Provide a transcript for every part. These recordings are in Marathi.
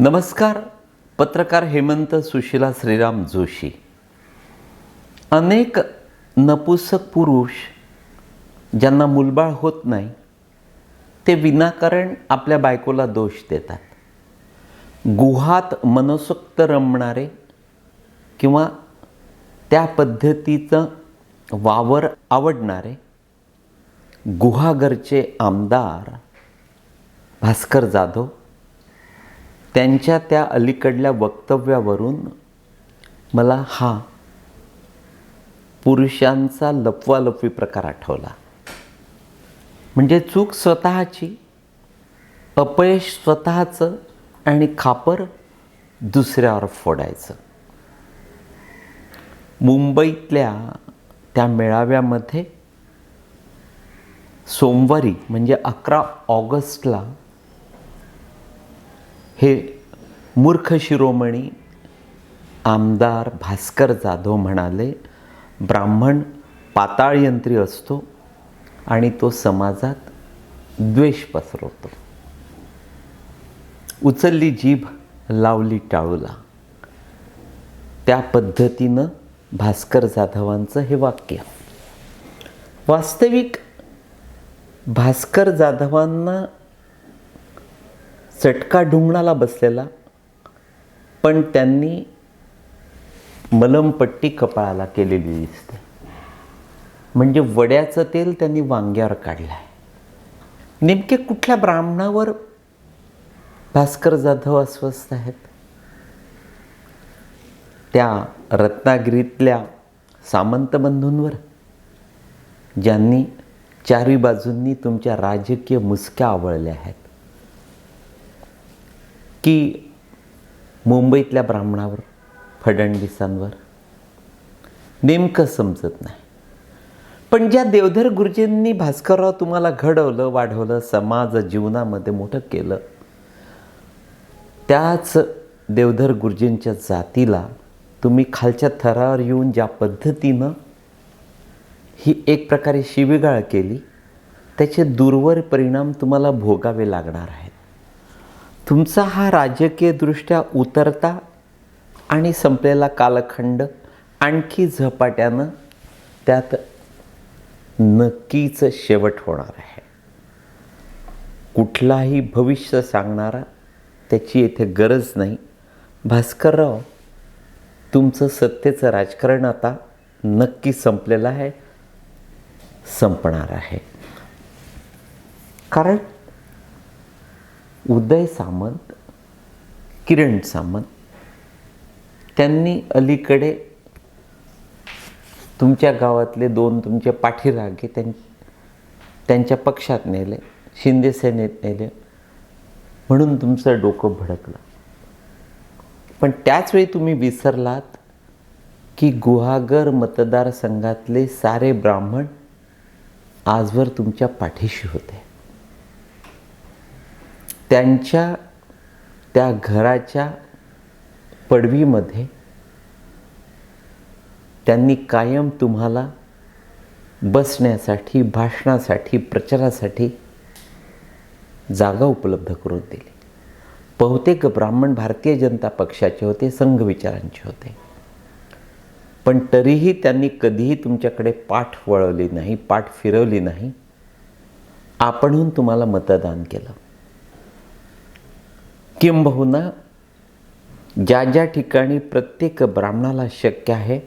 नमस्कार पत्रकार हेमंत सुशिला श्रीराम जोशी. अनेक नपुसक पुरुष ज्यांना मुलबाळ होत नाही ते विनाकारण आपल्या बायकोला दोष देतात. गुहात मनसोक्त रमणारे किंवा त्या पद्धतीचं वावर आवडणारे गुहागरचे आमदार भास्कर जाधव त्यांच्या त्या अलीकडल्या वक्तव्यावरून मला हा पुरुषांचा लपवालपवी प्रकार आठवला. म्हणजे चूक स्वतःची अपयश स्वतःचं आणि खापर दुसऱ्यावर फोडायचं. मुंबईतल्या त्या मेळाव्यामध्ये सोमवारी म्हणजे अकरा ऑगस्टला हे मूर्ख शिरोमणी आमदार भास्कर जाधव म्हणाले ब्राह्मण पाताळयंत्री असतो आणि तो समाजात द्वेष पसरवतो. उचलली जीभ लावली टाळूला. त्या पद्धतीनं भास्कर जाधवांचं हे वाक्य. वास्तविक भास्कर जाधवांना चटका ढुंगणाला बसलेला पण त्यांनी मलमपट्टी कपाळाला केलेली दिसते. म्हणजे वड्याचं तेल त्यांनी वांग्यावर काढलं आहे नेमके कुठल्या ब्राह्मणावर भास्कर जाधव अस्वस्थ आहेत? त्या रत्नागिरीतल्या सामंत बंधूंवर ज्यांनी चारही बाजूंनी तुमच्या राजकीय मुसक्या आवळल्या आहेत. की मुंबईतल्या ब्राह्मणावर फडणवीसांवर नेमकं समजत नाही. पण ज्या देवधर गुरुजींनी भास्करराव तुम्हाला घडवलं वाढवलं समाज जीवनामध्ये मोठं केलं त्याच देवधर गुरुजींच्या जातीला तुम्ही खालच्या थरावर येऊन ज्या पद्धतीनं ही एक प्रकारे शिवीगाळ केली त्याचे दूरवर परिणाम तुम्हाला भोगावे लागणार आहे तुमचा हा राजकीयदृष्ट्या उतरता आणि संपलेला कालखंड आणखी झपाट्यानं त्यात नक्कीच शेवट होणार आहे. कुठलाही भविष्य सांगणारा त्याची येथे गरज नाही. भास्करराव तुमचं सत्तेचं राजकारण आता नक्की संपलेलं आहे संपणार आहे. कारण उदय सामंत किरण सामंत त्यांनी अलीकडे तुमच्या गावातले दोन तुमचे पाठीरागे त्यां त्यांच्या पक्षात नेले शिंदे सेनेत नेले म्हणून तुमचं डोकं भडकलं. पण त्याचवेळी तुम्ही विसरलात की गुहागर मतदारसंघातले सारे ब्राह्मण आजवर तुमच्या पाठीशी होते. त्यांच्या त्या घराच्या पडवीमध्ये त्यांनी कायम तुम्हाला बसण्यासाठी भाषणासाठी प्रचारासाठी जागा उपलब्ध करून दिली. बहुतेक ब्राह्मण भारतीय जनता पक्षाचे होते संघ विचारांचे होते. पण तरीही त्यांनी कधीही तुमच्याकडे पाठ वळवली नाही पाठ फिरवली नाही. आपणहून तुम्हाला मतदान केलं. किंबहुना ज्या ज्या ठिकाणी प्रत्येक ब्राह्मणाला शक्य आहे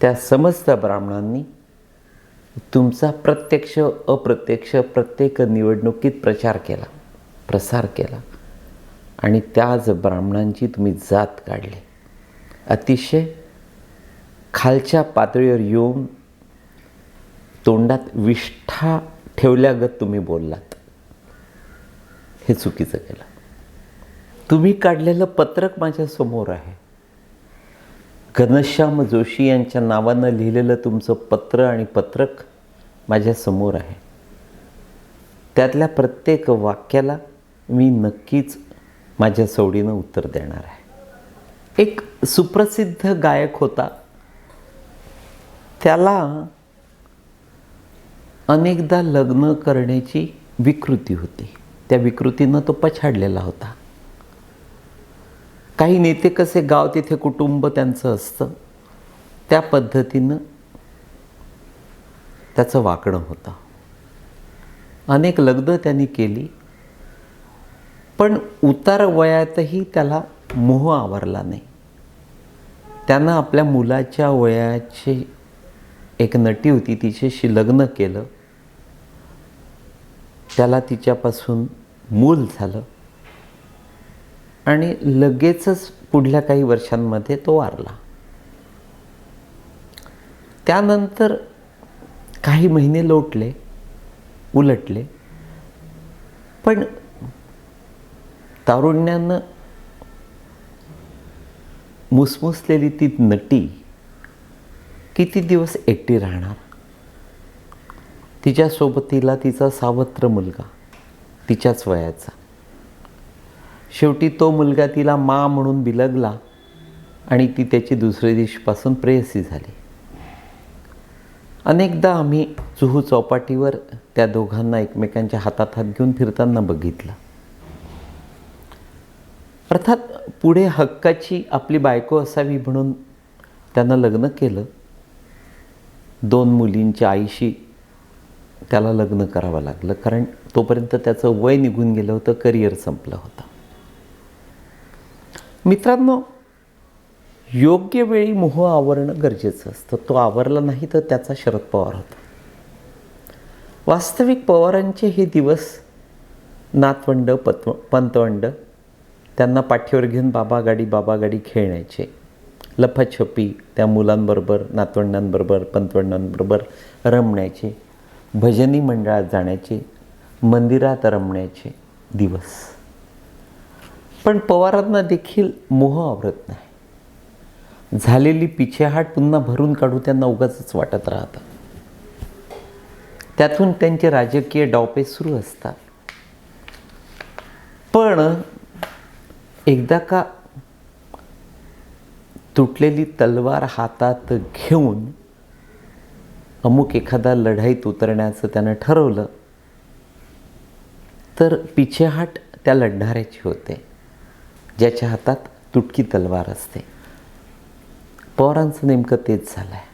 त्या समस्त ब्राह्मणांनी तुमचा प्रत्यक्ष अप्रत्यक्ष प्रत्येक निवडणुकीत प्रचार केला प्रसार केला. आणि त्याच ब्राह्मणांची तुम्ही जात काढली. अतिशय खालच्या पातळीवर येऊन तोंडात विष्ठा ठेवल्यागत तुम्ही बोललात. हे चुकीचं केलं. तुम्ही काढलेलं पत्रक माझ्यासमोर आहे. घनश्याम जोशी यांच्या नावानं लिहिलेलं तुमचं पत्र आणि पत्रक माझ्यासमोर आहे. त्यातल्या प्रत्येक वाक्याला मी नक्कीच माझ्या सवडीनं उत्तर देणार आहे. एक सुप्रसिद्ध गायक होता. त्याला अनेकदा लग्न करण्याची विकृती होती. त्या विकृतीनं तो पछाडलेला होता. काही नेते कसे गाव तिथे कुटुंब त्यांचं असतं त्या पद्धतीनं त्याचं वाकणं होतं. अनेक लग्न त्यांनी केली पण उतार वयातही त्याला मोह आवरला नाही. त्यानं आपल्या मुलाच्या वयाची एक नटी होती तिच्याशी लग्न केलं. त्याला तिच्यापासून मूल झालं. आणि लगेचच पुढल्या काही वर्षांमध्ये तो वारला. त्यानंतर काही महिने लोटले उलटले. पण तारुण्यानं मुसमुसलेली ती नटी किती दिवस एकटी राहणार? तिच्या सोबतीला तिचा सावत्र मुलगा तिच्याच वयाचा. शेवटी तो मुलगा तिला मा म्हणून बिलगला आणि ती त्याची दुसऱ्या दिवशीपासून प्रेयसी झाली. अनेकदा आम्ही चुहू चौपाटीवर त्या दोघांना एकमेकांच्या हातात हात घेऊन फिरताना बघितलं. अर्थात पुढे हक्काची आपली बायको असावी म्हणून त्यानं लग्न केलं. दोन मुलींच्या आईशी त्याला लग्न करावं लागलं कारण तोपर्यंत त्याचं वय निघून गेलं होतं करिअर संपलं होतं. मित्रांनो योग्य वेळी मोह आवरणं गरजेचं असतं. तो आवरला नाही तर त्याचा शरद पवार होता. वास्तविक पवारांचे हे दिवस नातवंड पत्व पंतवंड त्यांना पाठीवर घेऊन बाबा गाडी बाबा गाडी खेळण्याचे. लफाछपी त्या मुलांबरोबर नातवंडांबरोबर पंतवंडांबरोबर रमण्याचे. भजनी मंडळात जाण्याचे. मंदिरात रमण्याचे दिवस. पण पवारांना देखील मोह आवरत नाही. झालेली पिछेहाट पुन्हा भरून काढू त्यांना उगाच वाटत राहतं. त्यातून त्यांचे राजकीय डावपे सुरू असतात. पण एकदा का तुटलेली तलवार हातात घेऊन अमुक एखादा लढाईत उतरण्याचं त्यानं ठरवलं तर पिछेहाट त्या लढणाऱ्याची होते. ज्याच्या हातात तुटकी तलवार असते. पवारांचं नेमकं तेच झालं आहे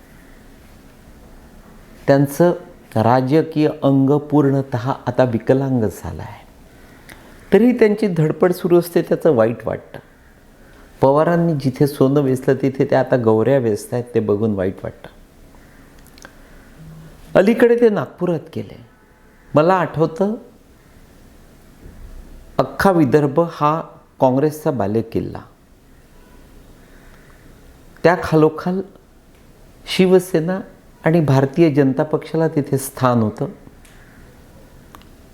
त्यांचं राजकीय अंग पूर्णत आता विकलांग झालं आहे तरी त्यांची धडपड सुरू असते त्याचं वाईट वाटतं. पवारांनी जिथे सोनं वेचलं तिथे ते आता गौऱ्या वेचत आहेत ते बघून वाईट वाटतं. अलीकडे ते नागपुरात गेले. मला आठवतं अख्खा विदर्भ हा काँग्रेसचा बालेकिल्ला त्या खालोखाल शिवसेना आणि भारतीय जनता पक्षाला तिथे स्थान होतं.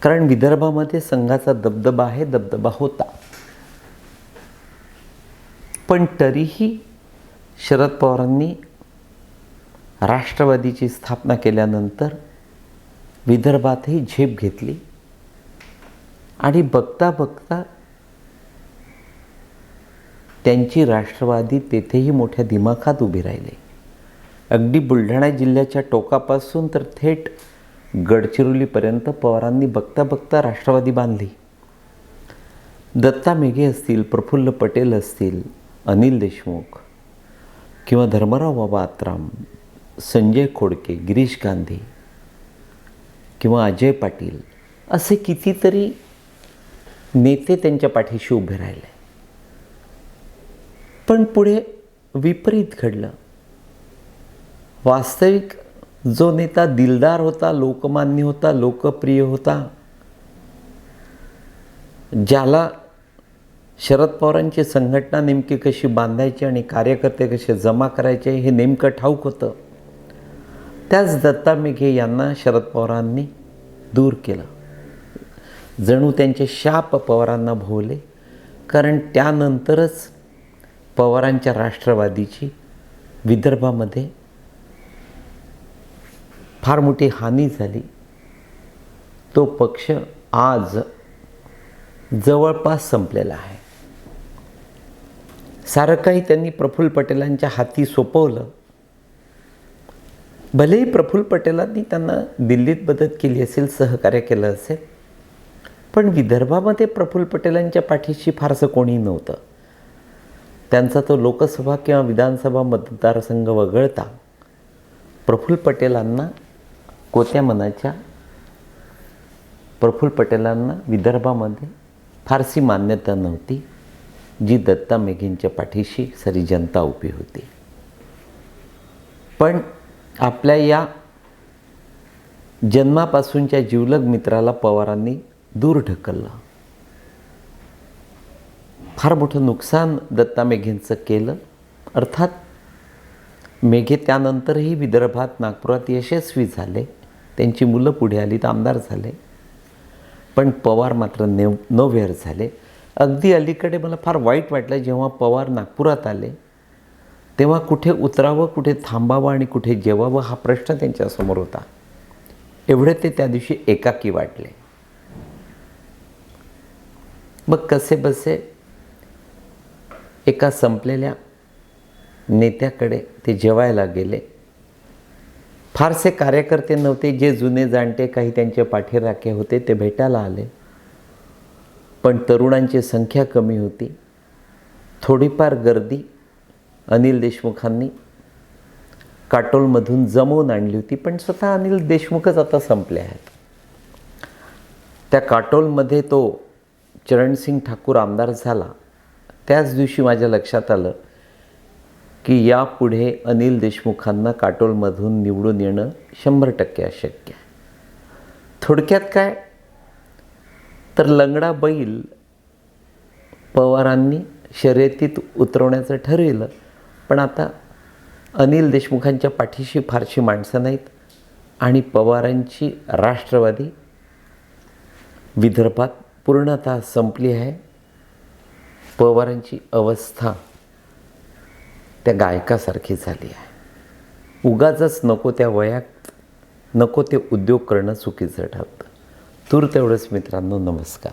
कारण विदर्भामध्ये संघाचा दबदबा आहे दबदबा होता. पण तरीही शरद पवारांनी राष्ट्रवादीची स्थापना केल्यानंतर विदर्भातही झेप घेतली. आणि बघता बघता त्यांची राष्ट्रवादी तेथेही मोठ्या दिमाखात उभी राहिली. अगदी बुलढाणा जिल्ह्याच्या टोकापासून तर थेट गडचिरोलीपर्यंत पवारांनी बघता बघता राष्ट्रवादी बांधली. दत्ता मेघे असतील प्रफुल्ल पटेल असतील अनिल देशमुख किंवा धर्मराव बाबा आत्राम संजय खोडके गिरीश गांधी किंवा अजय पाटील असे कितीतरी नेते त्यांच्या पाठीशी उभे राहिले. पण पुढे विपरीत घडलं. वास्तविक जो नेता दिलदार होता लोकमान्य होता लोकप्रिय होता ज्याला शरद पवारांची संघटना नेमकी कशी बांधायची आणि कार्यकर्ते कसे जमा करायचे हे नेमकं ठाऊक होतं. त्याच दत्ता मेघे यांना शरद पवारांनी दूर केलं. जणू त्यांचे शाप पवारांना भोवले कारण त्यानंतरच पवारांच्या राष्ट्रवादीची विदर्भामध्ये फार मोठी हानी झाली. तो पक्ष आज जवळपास संपलेला आहे. सारं काही त्यांनी प्रफुल्ल पटेलांच्या हाती सोपवलं. भलेही प्रफुल्ल पटेलांनी त्यांना दिल्लीत मदत केली असेल सहकार्य केलं असेल पण विदर्भामध्ये प्रफुल्ल पटेलांच्या पाठीशी फारसं कोणी नव्हतं. त्यांचा तो लोकसभा किंवा विधानसभा मतदारसंघ वगळता प्रफुल्ल पटेलांना कोत्या मनाच्या? प्रफुल्ल पटेलांना विदर्भामध्ये फारशी मान्यता नव्हती जी दत्ता मेघींच्या पाठीशी सरी जनता उभी होती. पण आपल्या या जन्मापासूनच्या जिवलग मित्राला पवारांनी दूर ढकललं. फार मोठं नुकसान दत्ता मेघेंचं केलं. अर्थात मेघे त्यानंतरही विदर्भात नागपुरात यशस्वी झाले. त्यांची मुलं पुढे आली तर आमदार झाले. पण पवार मात्र नेव नव्हेर झाले. अगदी अलीकडे मला फार वाईट वाटलं जेव्हा पवार नागपुरात आले. तेव्हा कुठे उतरावं कुठे थांबावं आणि कुठे जेवावं हा प्रश्न त्यांच्यासमोर होता. एवढे ते त्या दिवशी एकाकी वाटले. मग कसे बसे एका संपलेल्या नेत्याकडे ते जेवायला गेले. फारसे कार्यकर्ते नव्हते जे जुने जाणते काही त्यांचे पाठीराखे होते ते भेटायला आले. पण तरुणांची संख्या कमी होती. थोडीफार गर्दी अनिल देशमुखांनी काटोलमधून जमवून आणली होती पण स्वतः अनिल देशमुखच आता संपले आहेत. त्या काटोलमध्ये तो चरणसिंग ठाकूर आमदार झाला. त्याच दिवशी माझ्या लक्षात आलं की यापुढे अनिल देशमुखांना काटोलमधून निवडून येणं शंभर टक्के अशक्य आहे. थोडक्यात काय? तर लंगडा बैल पवारांनी शर्यतीत उतरवण्याचं ठरविलं. पण आता अनिल देशमुखांच्या पाठीशी फारशी माणसं नाहीत आणि पवारांची राष्ट्रवादी विदर्भात पूर्णतः संपली आहे. पवारांची अवस्था त्या गायकासारखी झाली आहे. उगाचच नको त्या वयात नको ते उद्योग करणं चुकीचं ठरतं. तूर तेवढंच मित्रांनो नमस्कार.